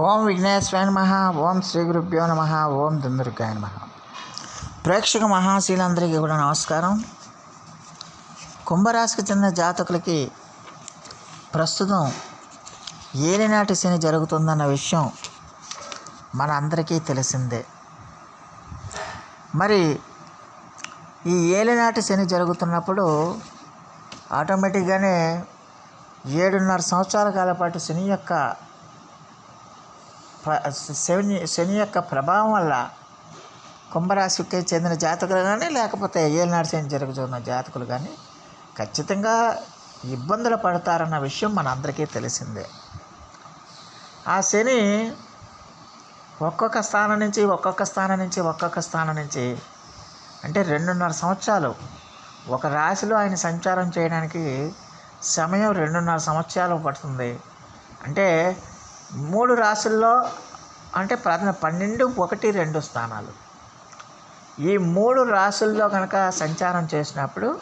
ఓం విఘ్నేశ్వరాయ నమ ఓం శ్రీ గురుభ్యో నమ ఓం దుందుర్గాయ నమ. ప్రేక్షక మహాశీలందరికీ కూడా నమస్కారం. కుంభరాశికి చెందిన జాతకులకి ప్రస్తుతం ఏలినాటి శని జరుగుతుందన్న విషయం మన అందరికీ తెలిసిందే. మరి ఈ ఏలినాటి శని జరుగుతున్నప్పుడు ఆటోమేటిక్గానే ఏడున్నర సంవత్సరాల కాల పాటు శని యొక్క శని శని యొక్క ప్రభావం వల్ల కుంభరాశికి చెందిన జాతకులు కానీ లేకపోతే ఏలినాడు శని జరుగుతున్న జాతకులు కానీ ఖచ్చితంగా ఇబ్బందులు పడతారన్న విషయం మనందరికీ తెలిసిందే. ఆ శని ఒక్కొక్క స్థానం నుంచి ఒక్కొక్క స్థానం నుంచి ఒక్కొక్క స్థానం నుంచి అంటే రెండున్నర సంవత్సరాలు ఒక రాశిలో ఆయన సంచారం చేయడానికి సమయం రెండున్నర సంవత్సరాలు పడుతుంది. అంటే మూడు రాశుల్లో అంటే ప్రధాన పన్నెండు ఒకటి రెండు స్థానాలు. ఈ మూడు రాశుల్లో కనుక సంచారం చేసినప్పుడు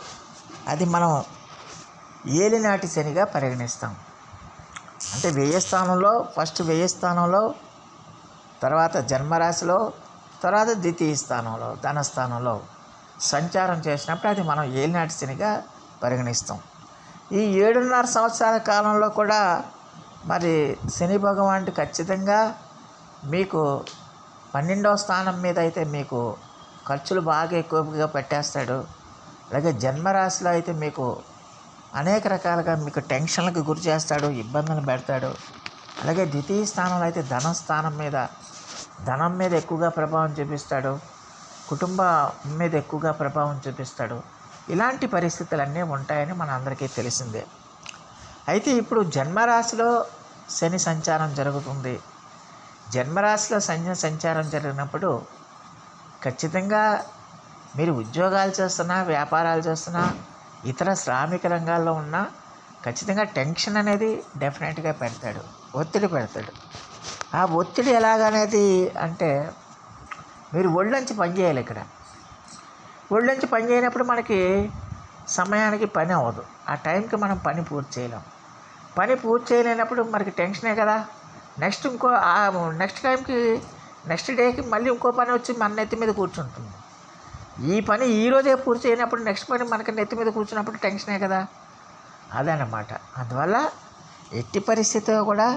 అది మనం ఏలినాటి శనిగా పరిగణిస్తాం. అంటే వ్యయ స్థానంలో ఫస్ట్ వ్యయ స్థానంలో తర్వాత జన్మరాశిలో తర్వాత ద్వితీయ స్థానంలో ధనస్థానంలో సంచారం చేసినప్పుడు అది మనం ఏలినాటి శనిగా పరిగణిస్తాం. ఈ ఏడున్నర సంవత్సరాల కాలంలో కూడా మరి శని భగవానుడు ఖచ్చితంగా మీకు పన్నెండవ స్థానం మీద అయితే మీకు ఖర్చులు బాగా ఎక్కువగా పెట్టేస్తాడు. అలాగే జన్మరాశిలో అయితే మీకు అనేక రకాలుగా మీకు టెన్షన్లకు గురి చేస్తాడు ఇబ్బందులు పెడతాడు. అలాగే ద్వితీయ స్థానంలో అయితే ధన స్థానం మీద ధనం మీద ఎక్కువగా ప్రభావం చూపిస్తాడు. కుటుంబం మీద ఎక్కువగా ప్రభావం చూపిస్తాడు. ఇలాంటి పరిస్థితులన్నీ ఉంటాయని మన అందరికీ తెలిసిందే. అయితే ఇప్పుడు జన్మరాశిలో శని సంచారం జరుగుతుంది. జన్మరాశిలో శని సంచారం జరిగినప్పుడు ఖచ్చితంగా మీరు ఉద్యోగాలు చేస్తున్నా వ్యాపారాలు చేస్తున్నా ఇతర శ్రామిక రంగాల్లో ఉన్నా ఖచ్చితంగా టెన్షన్ అనేది డెఫినెట్గా పెడతాడు. ఒత్తిడి పెడతాడు. ఆ ఒత్తిడి ఎలాగనేది అంటే మీరు ఒళ్ళొంచి పని చేయాలి ఇక్కడ. ఒళ్ళొంచి పని చేయనప్పుడు మనకి సమయానికి పని అవ్వదు. ఆ టైంకి మనం పని పూర్తి చేయలేం. పని పూర్తి చేయలేనప్పుడు మనకి టెన్షనే కదా. నెక్స్ట్ ఇంకో నెక్స్ట్ టైంకి నెక్స్ట్ డేకి మళ్ళీ ఇంకో పని వచ్చి మన నెత్తి మీద కూర్చుంటుంది. ఈ పని ఈ రోజే పూర్తి చేయనప్పుడు నెక్స్ట్ పని మనకి నెత్తి మీద కూర్చున్నప్పుడు టెన్షనే కదా. అదనమాట అందువల్ల ఎట్టి పరిస్థితిలో కూడా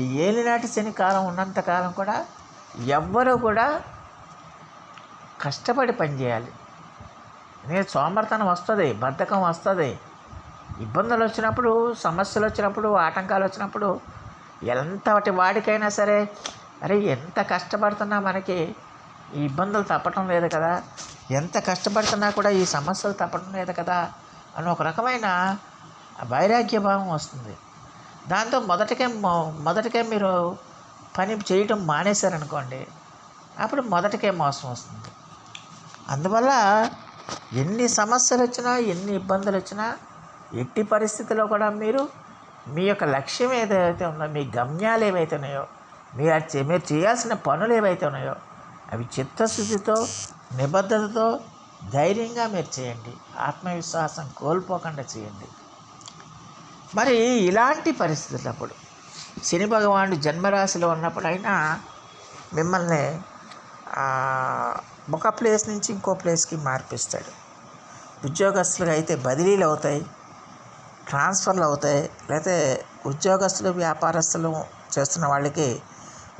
ఈ ఏలినాటి శని కాలం ఉన్నంత కాలం కూడా ఎవ్వరూ కూడా కష్టపడి పని నేను సోమర్తనం వస్తుంది బద్ధకం వస్తుంది. ఇబ్బందులు వచ్చినప్పుడు సమస్యలు వచ్చినప్పుడు ఆటంకాలు వచ్చినప్పుడు ఎంతటి వాడికైనా సరే అరే ఎంత కష్టపడుతున్నా మనకి ఈ ఇబ్బందులు తప్పటం లేదు కదా. ఎంత కష్టపడుతున్నా కూడా ఈ సమస్యలు తప్పటం లేదు కదా అని ఒక రకమైన వైరాగ్య భావం వస్తుంది. దాంతో మొదటికే మొ- మొదటికే మీరు పని చేయటం మానేశారనుకోండి అప్పుడు మొదటికే మోసం వస్తుంది. అందువల్ల ఎన్ని సమస్యలు వచ్చినా ఎన్ని ఇబ్బందులు వచ్చినా ఎట్టి పరిస్థితిలో కూడా మీరు మీ యొక్క లక్ష్యం ఏదైతే ఉందో మీ గమ్యాలు ఏవైతే ఉన్నాయో మీరు మీరు చేయాల్సిన పనులు ఏవైతే ఉన్నాయో అవి చిత్తశుద్ధితో నిబద్ధతతో ధైర్యంగా మీరు చేయండి. ఆత్మవిశ్వాసం కోల్పోకుండా చేయండి. మరి ఇలాంటి పరిస్థితులప్పుడు శని భగవానుడు జన్మరాశిలో ఉన్నప్పుడు అయినా మిమ్మల్ని ఒక ప్లేస్ నుంచి ఇంకో ప్లేస్కి మార్పిస్తాడు. ఉద్యోగస్తులుగా అయితే బదిలీలు అవుతాయి ట్రాన్స్ఫర్లు అవుతాయి. లేకపోతే ఉద్యోగస్తులు వ్యాపారస్తులు చేస్తున్న వాళ్ళకి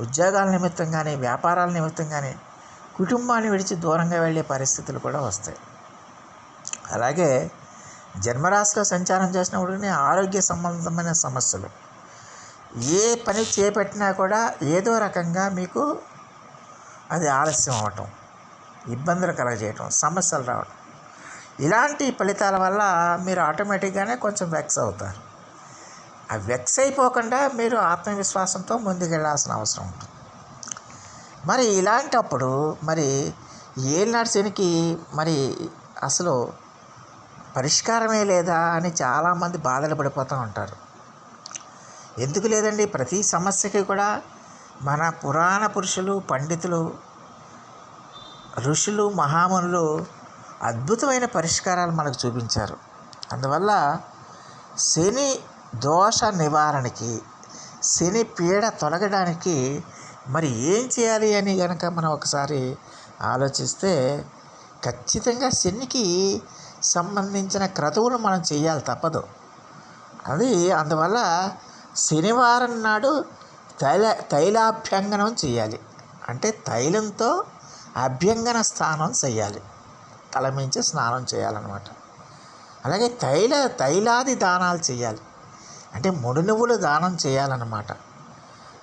ఉద్యోగాల నిమిత్తం కానీ వ్యాపారాల నిమిత్తం కానీ కుటుంబాన్ని విడిచి దూరంగా వెళ్ళే పరిస్థితులు కూడా వస్తాయి. అలాగే జన్మరాశిలో సంచారం చేసినప్పుడు ఆరోగ్య సంబంధమైన సమస్యలు. ఏ పని చేపట్టినా కూడా ఏదో రకంగా మీకు అది ఆలస్యం అవ్వటం ఇబ్బందులు కలగజేయటం సమస్యలు రావటం. ఇలాంటి ఫలితాల వల్ల మీరు ఆటోమేటిక్గానే కొంచెం వెక్స్ అవుతారు. ఆ వెక్స్ అయిపోకుండా మీరు ఆత్మవిశ్వాసంతో ముందుకెళ్ళాల్సిన అవసరం ఉంటుంది. మరి ఇలాంటప్పుడు మరి ఏ శనికి మరి అసలు పరిష్కారమే లేదా అని చాలామంది బాధలు పడిపోతూ ఉంటారు. ఎందుకు లేదండి? ప్రతి సమస్యకి కూడా మన పురాణ పురుషులు పండితులు ఋషులు మహామునులు అద్భుతమైన పరిష్కారాలు మనకు చూపించారు. అందువల్ల శని దోష నివారణకి శని పీడ తొలగడానికి మరి ఏం చేయాలి అని కనుక మనం ఒకసారి ఆలోచిస్తే ఖచ్చితంగా శనికి సంబంధించిన క్రతువులు మనం చేయాలి తప్పదు. అది అందువల్ల శనివారం నాడు తైల తైలాభ్యంగనం చేయాలి. అంటే తైలంతో అభ్యంగన స్నానం చేయాలి. తలమించి స్నానం చేయాలన్నమాట. అలాగే తైల తైలాది దానాలు చేయాలి. అంటే ముడి నువ్వులు దానం చేయాలన్నమాట.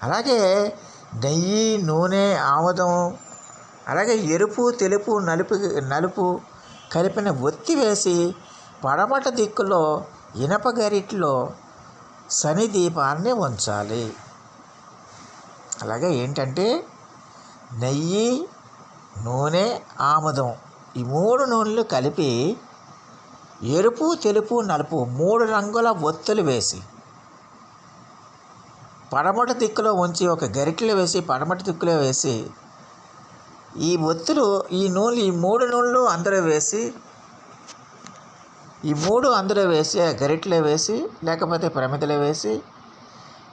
అలాగే నెయ్యి నూనె ఆముదం అలాగే ఎరుపు తెలుపు నలుపు నలుపు కలిపిన ఒత్తి వేసి పడమట దిక్కులో ఇనప గరిట్లో శని దీపాన్ని ఉంచాలి. అలాగే ఏంటంటే నెయ్యి నూనె ఆముదం ఈ మూడు నూనెలు కలిపి ఎరుపు తెలుపు నలుపు మూడు రంగుల ఒత్తులు వేసి పడమట దిక్కులో ఉంచి ఒక గరిటెలు వేసి పడమట దిక్కులో వేసి ఈ ఒత్తులు ఈ నూనెలు ఈ మూడు నూనెలు అందరూ వేసి ఈ మూడు అందులో వేసి ఆ గరిటెలో వేసి లేకపోతే ప్రమిదలో వేసి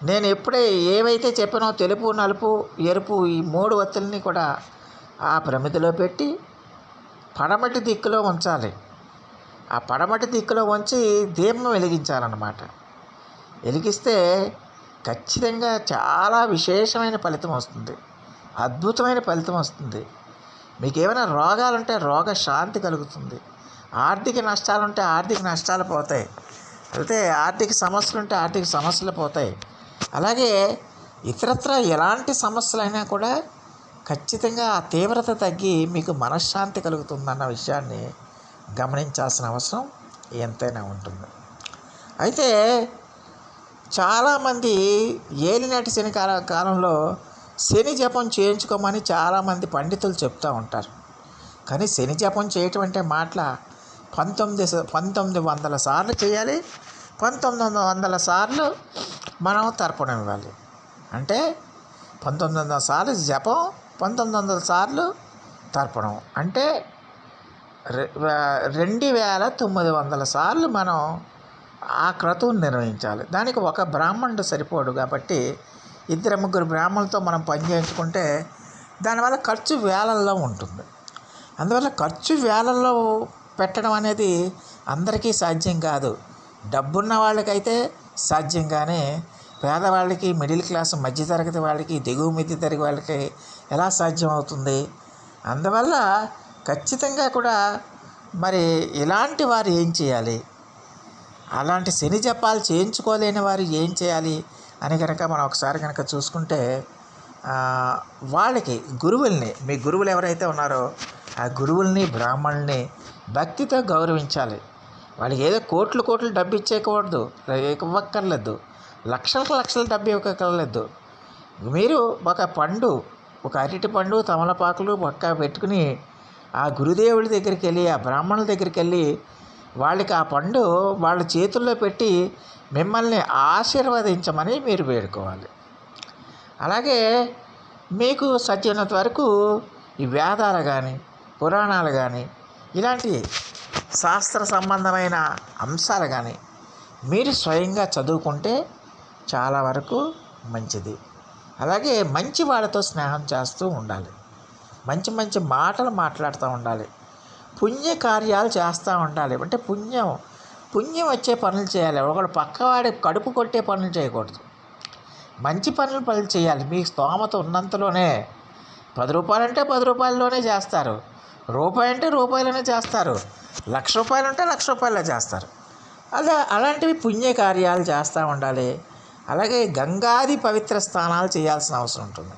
నేను ఎప్పుడే ఏవైతే చెప్పానో తెలుపు నలుపు ఎరుపు ఈ మూడు ఒత్తుల్ని కూడా ఆ ప్రమిదలో పెట్టి పడమటి దిక్కులో ఉంచాలి. ఆ పడమటి దిక్కులో ఉంచి దీపం వెలిగించాలన్నమాట. వెలిగిస్తే ఖచ్చితంగా చాలా విశేషమైన ఫలితం వస్తుంది. అద్భుతమైన ఫలితం వస్తుంది. మీకు ఏమైనా రోగాలుంటే రోగ శాంతి కలుగుతుంది. ఆర్థిక నష్టాలుంటే ఆర్థిక నష్టాలు పోతాయి. అయితే ఆర్థిక సమస్యలు ఉంటే ఆర్థిక సమస్యలు పోతాయి. అలాగే ఇతరత్ర ఎలాంటి సమస్యలైనా కూడా ఖచ్చితంగా ఆ తీవ్రత తగ్గి మీకు మనశ్శాంతి కలుగుతుందన్న విషయాన్ని గమనించాల్సిన అవసరం ఎంతైనా ఉంటుంది. అయితే చాలామంది ఏలినాటి శని కాల కాలంలో శని జపం చేయించుకోమని చాలామంది పండితులు చెప్తూ ఉంటారు. కానీ శని జపం చేయటం అంటే మాటల పంతొమ్మిది పంతొమ్మిది వందల సార్లు చేయాలి పంతొమ్మిది వందల సార్లు మనం తర్పణం ఇవ్వాలి. అంటే పంతొమ్మిది వందల సార్లు జపం పంతొమ్మిది వందల సార్లు తర్పణం. అంటే రెండు వేల తొమ్మిది వందల సార్లు మనం ఆ క్రతువును నిర్వహించాలి. దానికి ఒక బ్రాహ్మణుడు సరిపోడు కాబట్టి ఇద్దరు ముగ్గురు బ్రాహ్మణులతో మనం పని చేయించుకుంటే దానివల్ల ఖర్చు వేలల్లో ఉంటుంది. అందువల్ల ఖర్చు వేలల్లో పెట్టడం అనేది అందరికీ సాధ్యం కాదు. డబ్బున్న వాళ్ళకైతే సాధ్యం కానీ పేదవాళ్ళకి మిడిల్ క్లాస్ మధ్యతరగతి వాళ్ళకి దిగువ మధ్య తరగతి వాళ్ళకి ఎలా సాధ్యం అవుతుంది అందువల్ల ఖచ్చితంగా కూడా మరి ఇలాంటి వారు ఏం చేయాలి? అలాంటి శని జపాలు చేయించుకోలేని వారు ఏం చేయాలి? అని కనుక మనం ఒకసారి కనుక చూసుకుంటే వాళ్ళకి గురువుల్ని మీ గురువులు ఎవరైతే ఉన్నారో ఆ గురువుల్ని బ్రాహ్మణుల్ని భక్తితో గౌరవించాలి. వాళ్ళకి ఏదో కోట్లు కోట్లు డబ్బు ఇచ్చేయకూడదు ఇవ్వక్కర్లేదు. లక్షలకు లక్షల డబ్బు ఇవ్వగలదు మీరు ఒక పండు ఒక అరటి పండు తమలపాకులు పక్క పెట్టుకుని ఆ గురుదేవుడి దగ్గరికి వెళ్ళి ఆ బ్రాహ్మణుల దగ్గరికి వెళ్ళి వాళ్ళకి ఆ పండు వాళ్ళ చేతుల్లో పెట్టి మిమ్మల్ని ఆశీర్వదించమని మీరు వేడుకోవాలి. అలాగే మీకు సత్యమైనంత వరకు ఈ వేదాలు కానీ పురాణాలు కానీ ఇలాంటి శాస్త్ర సంబంధమైన అంశాలు కానీ మీరు స్వయంగా చదువుకుంటే చాలా వరకు మంచిది. అలాగే మంచి వాళ్ళతో స్నేహం చేస్తూ ఉండాలి. మంచి మంచి మాటలు మాట్లాడుతూ ఉండాలి. పుణ్య కార్యాలు చేస్తూ ఉండాలి. అంటే పుణ్యం పుణ్యం వచ్చే పనులు చేయాలి. ఒకడు పక్కవాడి కడుపు కొట్టే పనులు చేయకూడదు. మంచి పనులు పనులు చేయాలి. మీ స్తోమత ఉన్నంతలోనే పది రూపాయలంటే పది రూపాయల్లోనే చేస్తారు. రూపాయి అంటే రూపాయలనే చేస్తారు. లక్ష రూపాయలు ఉంటే లక్ష రూపాయలే చేస్తారు. అలా అలాంటివి పుణ్య కార్యాలు చేస్తూ ఉండాలి. అలాగే గంగాది పవిత్ర స్నానాలు చేయాల్సిన అవసరం ఉంటుంది.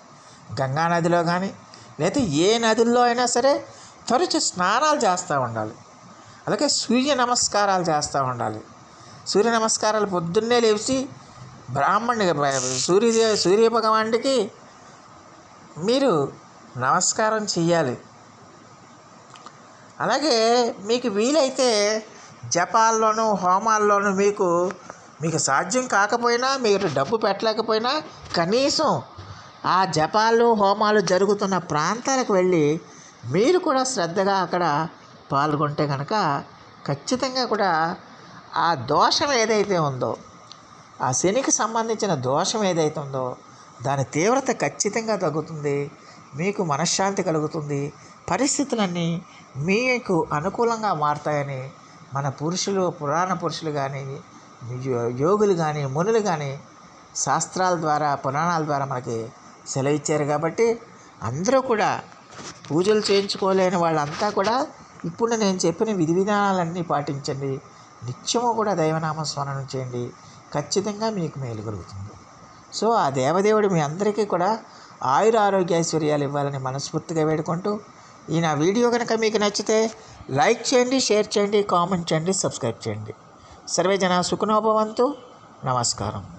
గంగా నదిలో కానీ లేదా ఏ నదుల్లో అయినా సరే తరచు స్నానాలు చేస్తూ ఉండాలి. అలాగే సూర్య నమస్కారాలు చేస్తూ ఉండాలి. సూర్య నమస్కారాలు పొద్దున్నే లేచి బ్రాహ్మణి సూర్యదే సూర్య భగవానుడికి మీరు నమస్కారం చెయ్యాలి. అలాగే మీకు వీలైతే జపాల్లోనూ హోమాల్లోనూ మీకు మీకు సాధ్యం కాకపోయినా మీరు డబ్బు పెట్టలేకపోయినా కనీసం ఆ జపాలు హోమాలు జరుగుతున్న ప్రాంతాలకు వెళ్ళి మీరు కూడా శ్రద్ధగా అక్కడ పాల్గొంటే కనుక ఖచ్చితంగా కూడా ఆ దోషం ఏదైతే ఉందో ఆ శనికి సంబంధించిన దోషం ఏదైతే ఉందో దాని తీవ్రత ఖచ్చితంగా తగ్గుతుంది మీకు మనశ్శాంతి కలుగుతుంది పరిస్థితులన్నీ మీకు అనుకూలంగా మారుతాయని మన పురుషులు పురాణ పురుషులు కానీ యోగులు కానీ మునులు కానీ శాస్త్రాల ద్వారా పురాణాల ద్వారా మనకి సెలవిచ్చారు కాబట్టి అందరూ కూడా పూజలు చేయించుకోలేని వాళ్ళంతా కూడా ఇప్పుడు నేను చెప్పిన విధి విధానాలన్నీ పాటించండి. నిత్యము కూడా దైవనామ స్మరణ చేయండి. ఖచ్చితంగా మీకు మేలు కలుగుతుంది. సో ఆ దేవదేవుడు మీ అందరికీ కూడా ఆయుర ఆరోగ్యైశ్వర్యాలు ఇవ్వాలని మనస్ఫూర్తిగా వేడుకుంటూ ఈ నా వీడియో కనుక మీకు నచ్చితే లైక్ చేయండి షేర్ చేయండి కామెంట్ చేయండి సబ్స్క్రైబ్ చేయండి. सर्वे जनाः सुखिनो भवन्तु। नमस्कारः।